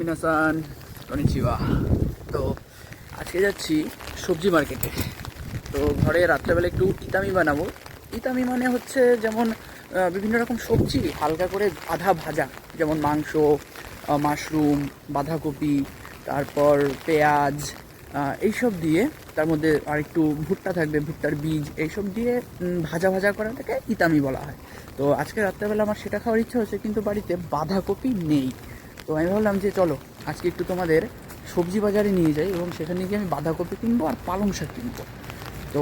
মিনাসান কনিচিবা তো আজকে যাচ্ছি সবজি মার্কেটে তো ঘরে রাত্রেবেলা একটু ইতামি বানাবো। ইতামি মানে হচ্ছে যেমন বিভিন্ন রকম সবজি, হালকা করে আধা ভাজা। যেমন মাংস মাশরুম, বাঁধাকপি, তারপর পেঁয়াজ এইসব দিয়ে তার মধ্যে আর একটু ভুট্টা থাকবে, ভুট্টার বীজ, এইসব দিয়ে ভাজা ভাজা করাটাকে ইতামি বলা হয়। তো আজকে রাত্রেবেলা আমার সেটা খাওয়ার ইচ্ছা হচ্ছে, কিন্তু বাড়িতে বাঁধাকপি নেই। তো আমি ভাবলাম যে চলো আজকে একটু তোমাদের সবজি বাজারে নিয়ে যাই এবং সেখানে গিয়ে আমি বাঁধাকপি কিনবো আর পালং শাক কিনবো। তো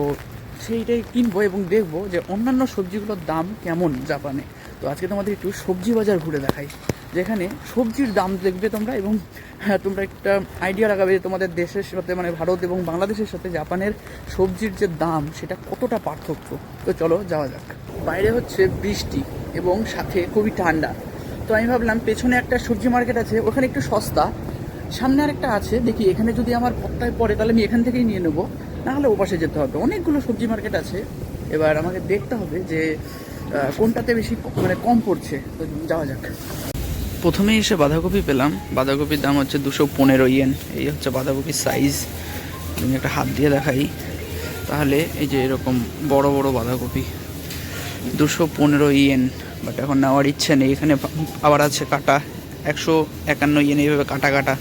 সেইটাই কিনবো এবং দেখব যে অন্যান্য সবজিগুলোর দাম কেমন জাপানে। তো আজকে তোমাদের একটু সবজি বাজার ঘুরে দেখাই যেখানে সবজির দাম দেখবে তোমরা এবং হ্যাঁ, তোমরা একটা আইডিয়া লাগাবে যে তোমাদের দেশের সাথে মানে ভারত এবং বাংলাদেশের সাথে জাপানের সবজির যে দাম সেটা কতটা পার্থক্য। তো চলো যাওয়া যাক। বাইরে হচ্ছে বৃষ্টি এবং সাথে খুবই ঠান্ডা। তো আমি ভাবলাম পেছনে একটা সবজি মার্কেট আছে, ওখানে একটু সস্তা। সামনে আরেকটা আছে, দেখি এখানে যদি আমার পত্তায় পড়ে, তাহলে আমি এখান থেকেই নিয়ে নেব। নাহলে ওপাশে যেতে হবে। অনেকগুলো সবজি মার্কেট আছে। এবার আমাকে দেখতে হবে যে কোনটাতে বেশি মানে কম পড়ছে। তো যাওয়া যাক। প্রথমেই এসে বাঁধাকপি পেলাম। বাঁধাকপির দাম হচ্ছে দুশো পনেরো ইয়েন এই হচ্ছে বাঁধাকপির সাইজ আমি একটা হাত দিয়ে দেখাই। তাহলে এই যে এরকম বড় বড় বাঁধাকপি। দুশো পনেরো ইয়েন বাট এখন নেওয়ার ইচ্ছে নেই। এখানে আবার আছে কাটা। একশো একান্ন ইয়েন এইভাবে কাটা কাটা।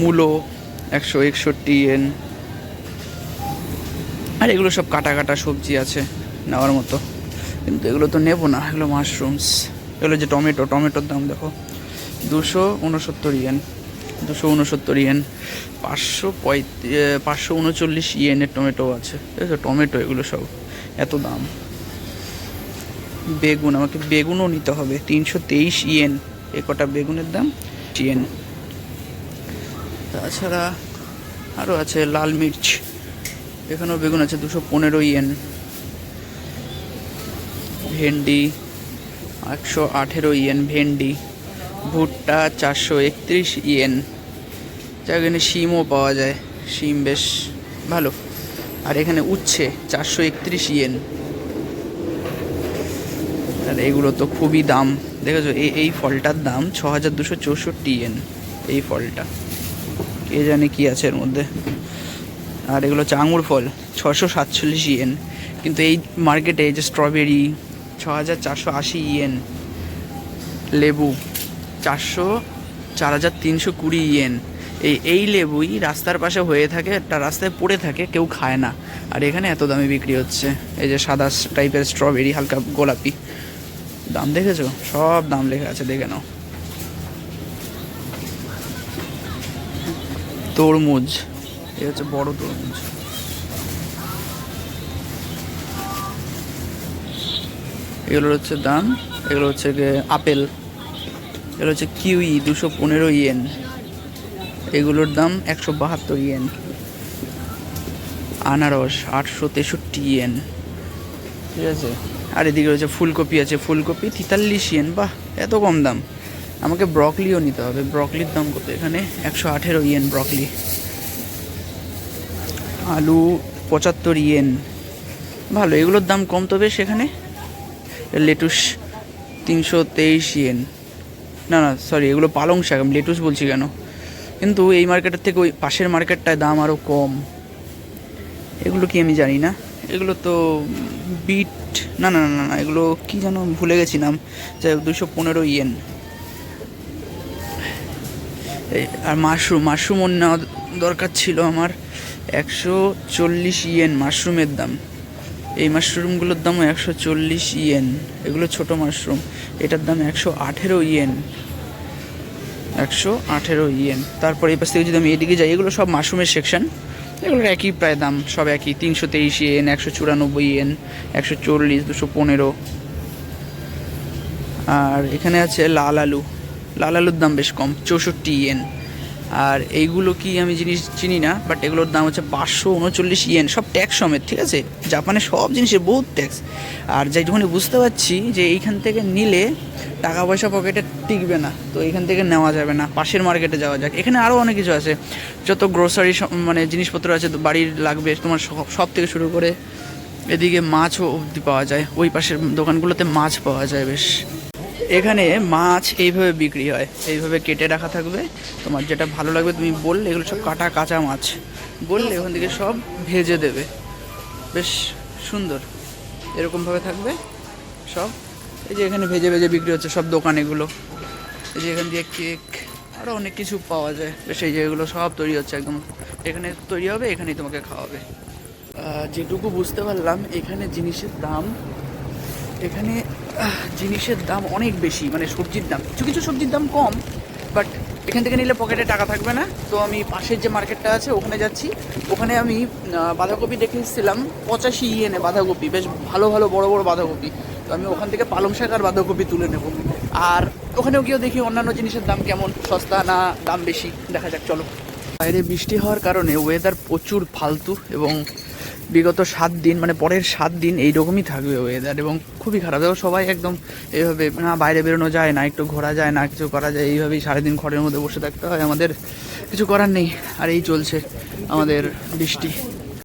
মূলো একশো একষট্টি ইয়েন। আর এগুলো সব কাটা কাটা সবজি আছে নেওয়ার মতো। কিন্তু এগুলো তো নেব না, এগুলো মাশরুমস এগুলো যে টমেটো, টমেটোর দাম দেখো। দুশো উনসত্তর ইয়েন। দুশো উনসত্তর ইয়েন। পাঁচশো পঁয়ত্রিশ পাঁচশো উনচল্লিশ ইয়েনের টমেটো আছে। ঠিক আছে টমেটো, এগুলো সব এত দাম। বেগুন, আমাকে বেগুনও নিতে হবে। তিনশো তেইশ ইয়েন, এ কটা বেগুনের দাম? ইয়েন তাছাড়া আরও আছে লাল মির্চ, এখানেও বেগুন আছে দুশো পনেরো ইয়েন। ভেন্ডি একশো আঠেরো ইয়েন, ভেন্ডি। ভুট্টা চারশো একত্রিশ ইয়েন। যা এখানে শিমও পাওয়া যায়। শিম বেশ ভালো। আর এখানে উচ্ছে চারশো একত্রিশ ইয়েন। এগুলো তো খুবই দাম। দেখেছ এই এই ফলটার দাম ছ হাজার দুশো চৌষট্টি এন এই ফলটা। কে জানে কি আছে এর মধ্যে। আর এগুলো হচ্ছে আঙুর ফল, ছশো সাতচল্লিশ ইয়েন কিন্তু এই মার্কেটে এই যে স্ট্রবেরি ছ হাজার চারশো আশি ইয়েন লেবু, চারশো, চার হাজার তিনশো কুড়ি ইয়েন এই এই লেবুই রাস্তার পাশে হয়ে থাকে, একটা রাস্তায় পড়ে থাকে, কেউ খায় না। আর এখানে এত দামে বিক্রি হচ্ছে। এই যে সাদা টাইপের স্ট্রবেরি হালকা গোলাপি। দাম দেখেছ? সব দাম লেখা আছে, দেখে নাও। তরমুজ এ হচ্ছে বড় তরমুজ। এগুলোর হচ্ছে দাম, এগুলো হচ্ছে আপেল। এগুলো হচ্ছে কিউই, দুশো পনেরো ইয়েন। এগুলোর দাম একশো বাহাত্তর ইয়েন। আনারস, আটশো তেষট্টি ইয়েন। ঠিক আছে? আর এদিকে রয়েছে ফুলকপি আছে, ফুলকপি তেতাল্লিশ ইয়েন বাহ, এত কম দাম। আমাকে ব্রকলিও নিতে হবে। ব্রকলির দাম কত এখানে? একশো আঠেরো ইয়েন ব্রকলি। আলু পঁচাত্তর ইয়েন ভালো, এগুলোর দাম কম তবে সেখানে লেটুস তিনশো তেইশ ইয়েন না না সরি এগুলো পালং শাক, আমি লেটুস বলছি কেন? কিন্তু এই মার্কেটের থেকে ওই পাশের মার্কেটটায় দাম আরও কম। এগুলো কি আমি জানি না। এগুলো তো বিট, না না না না এগুলো কি যেন ভুলে গেছি নাম, যাই হোক, দুশো পনেরো ইয়েন। আর মাশরুম মাশরুম নেওয়া দরকার ছিল আমার একশো চল্লিশ ইয়েন মাশরুমের দাম। এই মাশরুমগুলোর দামও একশো চল্লিশ ইয়েন, এগুলো ছোট মাশরুম, এটার দাম একশো আঠেরো ইয়েন। একশো আঠেরো ইয়েন। তারপর এই পাশ থেকে যদি আমি এদিকে যাই, এগুলো সব মাশরুমের সেকশন এগুলোর একই প্রায় দাম, সব একই। তিনশো তেইশ এন একশো চুরানব্বই এন একশো চল্লিশ, দুশো পনেরো। আর এখানে আছে লাল আলু। লাল আলুর দাম বেশ কম, চৌষট্টি ইয়েন। আর এইগুলো কি আমি জিনিস চিনি না বাট এগুলোর দাম হচ্ছে পাঁচশো উনচল্লিশ ইয়েন সব ট্যাক্স সমেত, ঠিক আছে? জাপানে সব জিনিসের বহুত ট্যাক্স আর যাই যেটুকুনি বুঝতে পারছি যে এইখান থেকে নিলে টাকা পয়সা পকেটে টিকবে না, তো এইখান থেকে নেওয়া যাবে না, পাশের মার্কেটে যাওয়া যাক। এখানে আরও অনেক কিছু আছে। যত গ্রোসারি মানে জিনিসপত্র আছে বাড়ির লাগবে, তোমার সব সব থেকে শুরু করে এদিকে মাছও অবধি পাওয়া যায়। ওই পাশের দোকানগুলোতে মাছ পাওয়া যায় বেশ। এখানে মাছ এইভাবে বিক্রি হয়, এইভাবে কেটে রাখা থাকবে। তোমার যেটা ভালো লাগবে তুমি বললে, এগুলো সব কাটা কাঁচা মাছ। বললে ওখান থেকে সব ভেজে দেবে। বেশ সুন্দর। এরকমভাবে থাকবে সব। এই যে এখানে ভেজে ভেজে বিক্রি হচ্ছে সব দোকানেগুলো এই যে এখান দিয়ে কেক আরও অনেক কিছু পাওয়া যায়। বেশ, এই যে এগুলো সব তৈরি হচ্ছে একদম। এখানে তৈরি হবে, এখানেই তোমাকে খাওয়াবে। যেটুকু বুঝতে পারলাম, এখানে জিনিসের দাম, এখানে জিনিসের দাম অনেক বেশি মানে সবজির দাম। কিছু কিছু সবজির দাম কম বাট এখান থেকে নিলে পকেটে টাকা থাকবে না। তো আমি পাশের যে মার্কেটটা আছে, ওখানে যাচ্ছি। ওখানে আমি বাঁধাকপি দেখে এসেছিলাম, পঁচাশি ইয়েনে বাঁধাকপি, বেশ ভালো ভালো, বড় বড় বাঁধাকপি। তো আমি ওখান থেকে পালং শাক আর বাঁধাকপি তুলে নেব। আর ওখানেও গিয়েও দেখি অন্যান্য জিনিসের দাম কেমন, সস্তা না দাম বেশি। দেখা যাক, চলো। বাইরে বৃষ্টি হওয়ার কারণে ওয়েদার প্রচুর ফালতু এবং বিগত সাত দিন মানে পরের সাত দিন এইরকমই থাকবে ওয়েদার এবং খুবই খারাপ। এবং সবাই একদম এইভাবে, না, বাইরে বেরোনো যায় না, একটু ঘোরা যায় না, কিছু করা যায়, এইভাবেই সারাদিন ঘরের মধ্যে বসে থাকতে হয়। আমাদের কিছু করার নেই, আর এই চলছে আমাদের বৃষ্টি।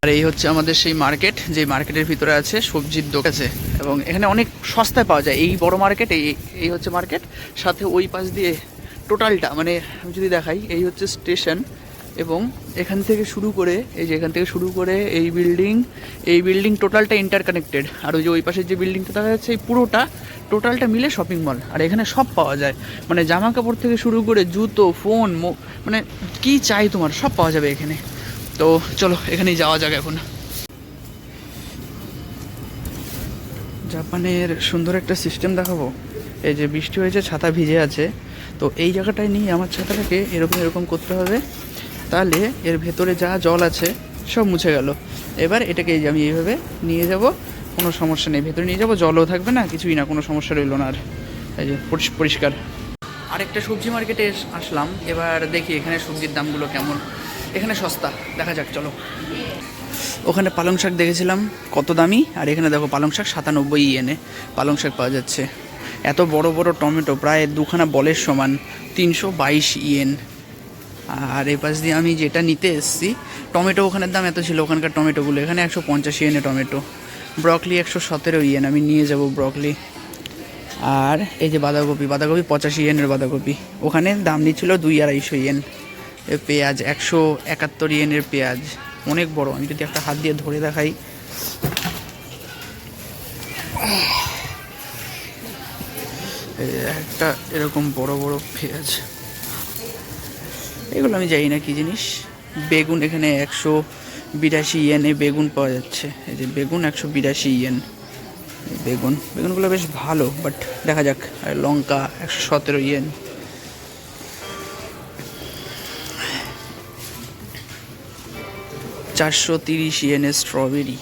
আর এই হচ্ছে আমাদের সেই মার্কেট যে মার্কেটের ভিতরে আছে সবজির দোকান আছে। এবং এখানে অনেক সস্তায় পাওয়া যায়। এই বড় মার্কেট এই এই হচ্ছে মার্কেট সাথে ওই পাশ দিয়ে টোটালটা মানে আমি যদি দেখাই, এই হচ্ছে স্টেশন এবং এখান থেকে শুরু করে, এই যে এখান থেকে শুরু করে এই বিল্ডিং এই বিল্ডিং টোটালটা ইন্টারকানেক্টেড আর ওই যে ওই পাশের যে বিল্ডিংটা দেখা যাচ্ছে, এই পুরোটা টোটালটা মিলে শপিং মল আর এখানে সব পাওয়া যায়। মানে জামা কাপড় থেকে শুরু করে জুতো ফোন মানে কি চাই তোমার? সব পাওয়া যাবে এখানে। তো চলো, এখানেই যাওয়া যাক এখন। জাপানের সুন্দর একটা সিস্টেম দেখাবো। এই যে বৃষ্টি হয়েছে, ছাতা ভিজে আছে। তো এই জায়গাটায় নিয়ে আমার ছাতাটাকে এরকম এরকম করতে হবে। তাহলে এর ভেতরে যা জল আছে সব মুছে গেল। এবার এটাকে আমি এইভাবে নিয়ে যাব, কোনো সমস্যা নেই। ভেতরে নিয়ে যাব, জলও থাকবে না, কিছুই না, কোনো সমস্যা রইল না আর। এই যে পরিষ্কার। আরেকটা সবজি মার্কেটে আসলাম। এবার দেখি এখানে সবজির দামগুলো কেমন। এখানে সস্তা, দেখা যাক, চলো। ওখানে পালং শাক দেখেছিলাম, কত দামি। আর এখানে দেখো পালং শাক সাতানব্বই ইয়েনে, পালং শাক পাওয়া যাচ্ছে। এত বড় বড় টমেটো, প্রায় দুখানা বলের সমান, তিনশো বাইশ ইয়েন। আর এ পাশ দিয়ে আমি যেটা নিতে এসেছি, টমেটো ওখানের দাম এত ছিল, ওখানকার টমেটোগুলো। এখানে একশো পঞ্চাশ ইয়েনে টমেটো। ব্রকলি একশো সতেরো ইয়েন, আমি নিয়ে যাব ব্রকলি। আর এই যে বাঁধাকপি বাঁধাকপি পঁচাশি ইয়েনের বাঁধাকপি। ওখানে দাম নিচ্ছিল দুই আড়াইশো ইয়েন। পেঁয়াজ একশো একাত্তর ইয়েনের পেঁয়াজ। অনেক বড়। আমি যদি একটা হাত দিয়ে ধরে দেখাই। একটা এরকম বড় বড় পেঁয়াজ। এগুলো আমি জানি না, কি জিনিস? বেগুন এখানে একশো বিরাশি ইয়েনে বেগুন পাওয়া যাচ্ছে। এই যে বেগুন একশো বিরাশি ইয়েন। বেগুন, বেগুনগুলো বেশ ভালো বাট দেখা যাক, আর লঙ্কা একশো সতেরো ইয়েন। চারশো তিরিশ ইয়েনের স্ট্রবেরি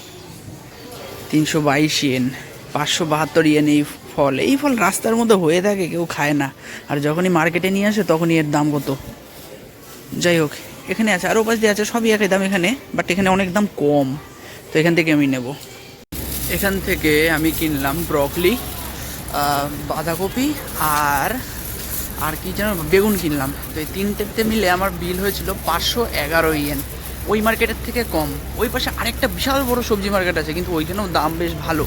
তিনশো বাইশ ইয়েন, পাঁচশো বাহাত্তর ইয়েন এই ফল। এই ফল রাস্তার মধ্যে হয়ে থাকে, কেউ খায় না। আর যখনই মার্কেটে নিয়ে আসে, তখনই এর দাম কত? যাই হোক, এখানে আছে আরও পাশ দিয়ে আছে, সবই একই দাম এখানে বাট এখানে অনেক দাম কম। তো এখান থেকে আমি নেব। এখান থেকে আমি কিনলাম ব্রকলি বাঁধাকপি আর আর কি যেন, বেগুন কিনলাম। তো এই তিনটেতে মিলে আমার বিল হয়েছিল পাঁচশো এগারো ইয়েন। ওই মার্কেটের থেকে কম। ওই পাশে আরেকটা বিশাল বড় সবজি মার্কেট আছে, কিন্তু ওইখানেও দাম বেশ ভালো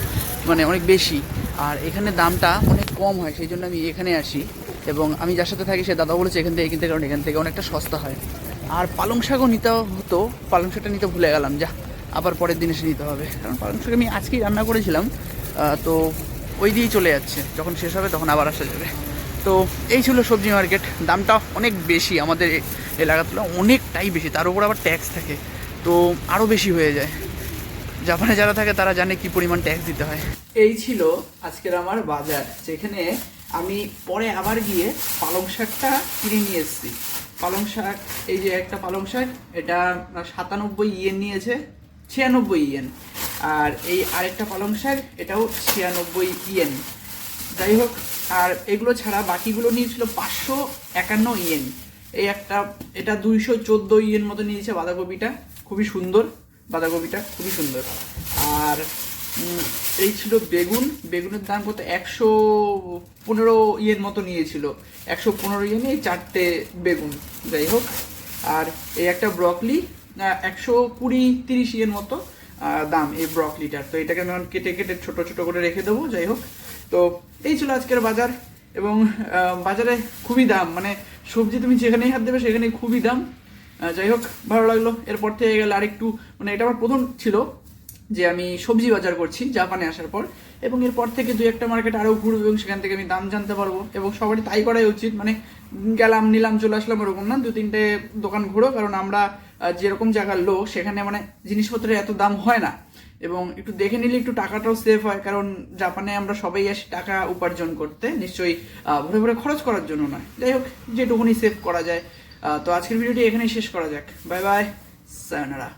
মানে অনেক বেশি। আর এখানে দামটা অনেক কম হয়, সেই জন্য আমি এখানে আসি। এবং আমি যার সাথে থাকি সে দাদা বলেছে, এখান থেকে কিনতে কারণ এখান থেকে অনেকটা সস্তা হয়। আর পালং শাকও নিতে হতো, পালং শাকটা নিতে ভুলে গেলাম, যা, আবার পরের দিন এসে নিতে হবে। কারণ পালং শাক আমি আজকেই রান্না করেছিলাম তো ওই দিয়েই চলে যাচ্ছে, যখন শেষ হবে তখন আবার আসা যাবে। তো এই ছিল সবজি মার্কেট, দামটা অনেক বেশি আমাদের এ- এলাকার তুলনায় অনেকটাই বেশি, তার উপর আবার ট্যাক্স থাকে, তো আরও বেশি হয়ে যায়। জাপানে যারা থাকে তারা জানে কি পরিমাণ ট্যাক্স দিতে হয়। এই ছিল আজকের আমার বাজার, যেখানে আমি পরে আবার গিয়ে পালং শাকটা কিনে নিয়ে এসেছি। পালং শাক, এই যে একটা পালং শাক, এটা সাতানব্বই ইয়েন নিয়েছে, ছিয়ানব্বই ইয়েন। আর এই আরেকটা পালং শাক, এটাও ছিয়ানব্বই ইয়েন। যাই হোক, আর এগুলো ছাড়া বাকিগুলো নিয়েছিল পাঁচশো একান্ন ইয়েন। এই একটা, এটা দুইশো চোদ্দ ইয়েন মতো নিয়েছে বাঁধাকপিটা। খুবই সুন্দর বাঁধাকপিটা, খুবই সুন্দর। আর এই ছিল বেগুন। বেগুনের দাম কত? একশো পনেরো ইয়ের মতো নিয়েছিল। একশো পনেরো ইয়ে নিয়ে চারটে বেগুন। যাই হোক, আর এই একটা ব্রকলি একশো কুড়ি তিরিশ ইয়ের মতো দাম এই ব্রকলিটার। তো এটাকে আমি কেটে কেটে ছোট ছোট করে রেখে দেবো, যাই হোক। তো এই ছিল আজকের বাজার এবং বাজারে খুবই দাম। মানে সবজি তুমি যেখানেই হাত দেবে সেখানেই খুবই দাম। যাই হোক, ভালো লাগল। এরপর থেকে গেলে আরেকটু মানে এটা আমার প্রথম ছিল। যে আমি সবজি বাজার করছি জাপানে আসার পর, এবং এরপর থেকে দুই একটা মার্কেট আরও ঘুরবো এবং সেখান থেকে আমি দাম জানতে পারব। এবং সবারই তাই করাই উচিত মানে গেলাম, নিলাম, চলে আসলাম ওরকম না। দু তিনটে দোকান ঘুরো, কারণ আমরা যেরকম জায়গার লোক, সেখানে মানে জিনিসপত্রের এত দাম হয় না। এবং একটু দেখে নিলে একটু টাকাটাও সেভ হয়, কারণ জাপানে আমরা সবাই আসি টাকা উপার্জন করতে, নিশ্চয়ই ভরে ভরে খরচ করার জন্য নয়। যাই হোক, যেটুকুনি সেভ করা যায়। তো আজকের ভিডিওটি এখানেই শেষ করা যাক। Bye bye sayonara